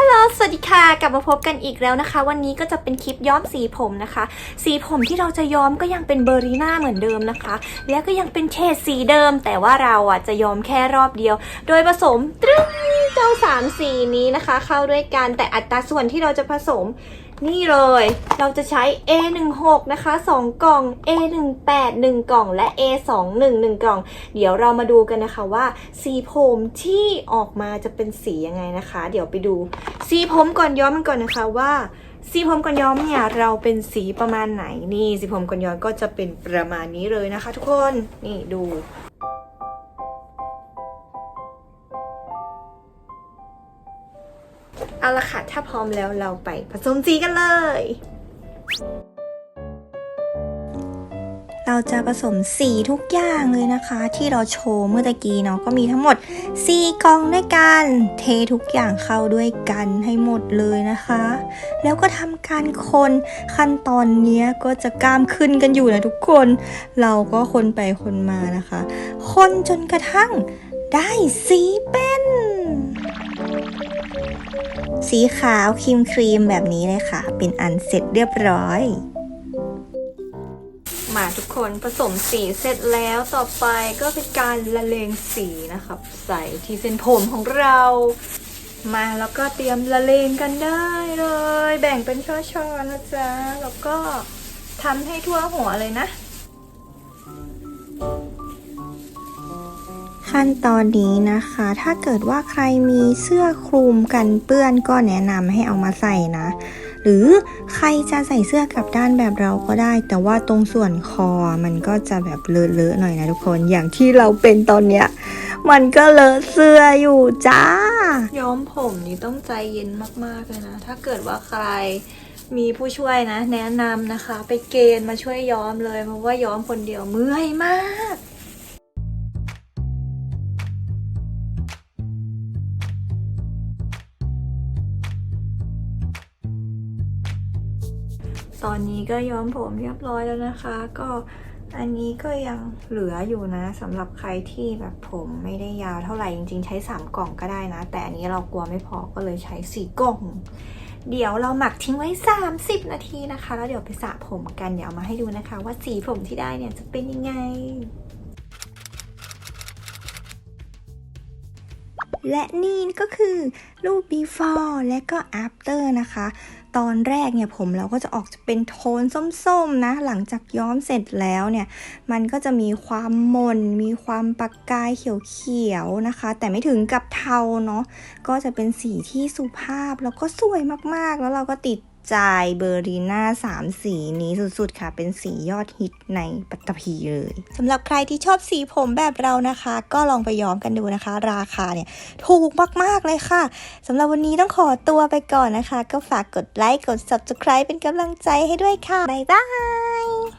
ฮัลโหล สวัสดีค่ะ กลับมาพบกันอีกแล้วนะคะ วันนี้ก็จะเป็นคลิปย้อมสีผมนะคะ สีผมที่เราจะย้อมก็ยังเป็นเบอร์รีน่าเหมือนเดิมนะคะ แล้วก็ยังเป็นเฉดสีเดิม แต่ว่าเราอะจะย้อมแค่รอบเดียว โดยผสมตรึ้งเจ้าสามสีนี้นะคะ เข้าด้วยกันแต่อัตราส่วนที่เราจะผสม นี่เลย เราจะใช้ A16 นะคะ 2 กล่อง A18 1 กล่อง และ A21 1 กล่อง เดี๋ยวเรามาดูกันนะคะว่า สีผมที่ออกมาจะเป็นสียังไงนะคะ เดี๋ยวไปดู สีผมก่อนย้อมมันก่อนนะคะว่าสีผมก่อนย้อมเนี่ยเราเป็นสีประมาณไหนนี่สีผมก่อนย้อมก็จะเป็นประมาณนี้เลยนะคะ ทุกคนนี่ดู เอาละค่ะ ถ้าพร้อมแล้วเราไปผสมสีกันเลย เราจะผสมสีทุกอย่างเลยนะคะ ที่เราโชว์เมื่อตะกี้เนาะก็มีทั้งหมด4กองด้วยกัน เททุกอย่างเข้าด้วยกันให้หมดเลยนะคะ แล้วก็ทำการคนขั้นตอนนี้ก็จะกล้ามขึ้นกันอยู่นะทุกคน เราก็คนไปคนมานะคะ คนจนกระทั่งได้สีเป็น สีขาวครีมครีมแบบนี้เลยค่ะ เป็นอันเสร็จเรียบร้อย มาทุกคนผสมสีเสร็จแล้วต่อไปก็เป็นการละเลงสีนะครับ ใส่ที่เส้นผมของเรา มาแล้วก็เตรียมละเลงกันได้เลย แบ่งเป็นช่อๆนะจ๊ะ แล้วก็ทำให้ทั่วหัวเลยนะ ขั้นตอนนี้นะคะ ถ้าเกิดว่าใครมีเสื้อคลุมกันเปื้อนก็แนะนำให้เอามาใส่นะ หรือใครจะใส่เสื้อกลับด้านแบบเราก็ได้ แต่ว่าตรงส่วนคอมันก็จะแบบเลอะๆหน่อยนะทุกคนอย่างที่เราเป็นตอนเนี้ยมันก็เลอะเสื้ออยู่จ้า ย้อมผมนี่ต้องใจเย็นมากๆเลยนะ ถ้าเกิดว่าใครมีผู้ช่วยนะ แนะนำนะคะ ไปเกณฑ์มาช่วยย้อมเลยเพราะว่าย้อมคนเดียวเมื่อยมาก ตอนนี้ก็ย้อมผมเรียบร้อยแล้วนะคะ ก็อันนี้ก็ยังเหลืออยู่นะสำหรับใครที่แบบผมไม่ได้ยาวเท่าไหร่จริง ๆ ใช้ 3 กล่องก็ได้นะ แต่อันนี้เรากลัวไม่พอก็เลยใช้ 4 กล่อง เดี๋ยวเราหมักทิ้งไว้ 30 นาทีนะคะ แล้วเดี๋ยวไปสระผมกันเดี๋ยวเอามาให้ดูนะคะ ว่าสีผมที่ได้เนี่ยจะเป็นยังไงและนี่ก็คือรูป before และก็ after นะคะ ตอนแรกเนี่ยผมเราก็จะออกจะเป็นโทนส้มๆนะ หลังจากย้อมเสร็จแล้วเนี่ย มันก็จะมีความมน มีความปักกายเขียวๆนะคะ แต่ไม่ถึงกับเทาเนาะ ก็จะเป็นสีที่สุภาพแล้วก็สวยมากๆ แล้วเราก็ติด จเบอร์รีน่าสามสีนี้สุดๆ ค่ะ เป็นสียอดฮิตในปัตตภีเลยสำหรับใครที่ชอบสีผมแบบเรานะคะ ก็ลองไปย้อมกันดูนะคะ ราคาเนี่ยถูกมากๆเลยค่ะสำหรับวันนี้ต้องขอตัวไปก่อนนะคะ ก็ฝากกดไลค์กด subscribe เป็นกำลังใจให้ด้วยค่ะ บ๊ายบาย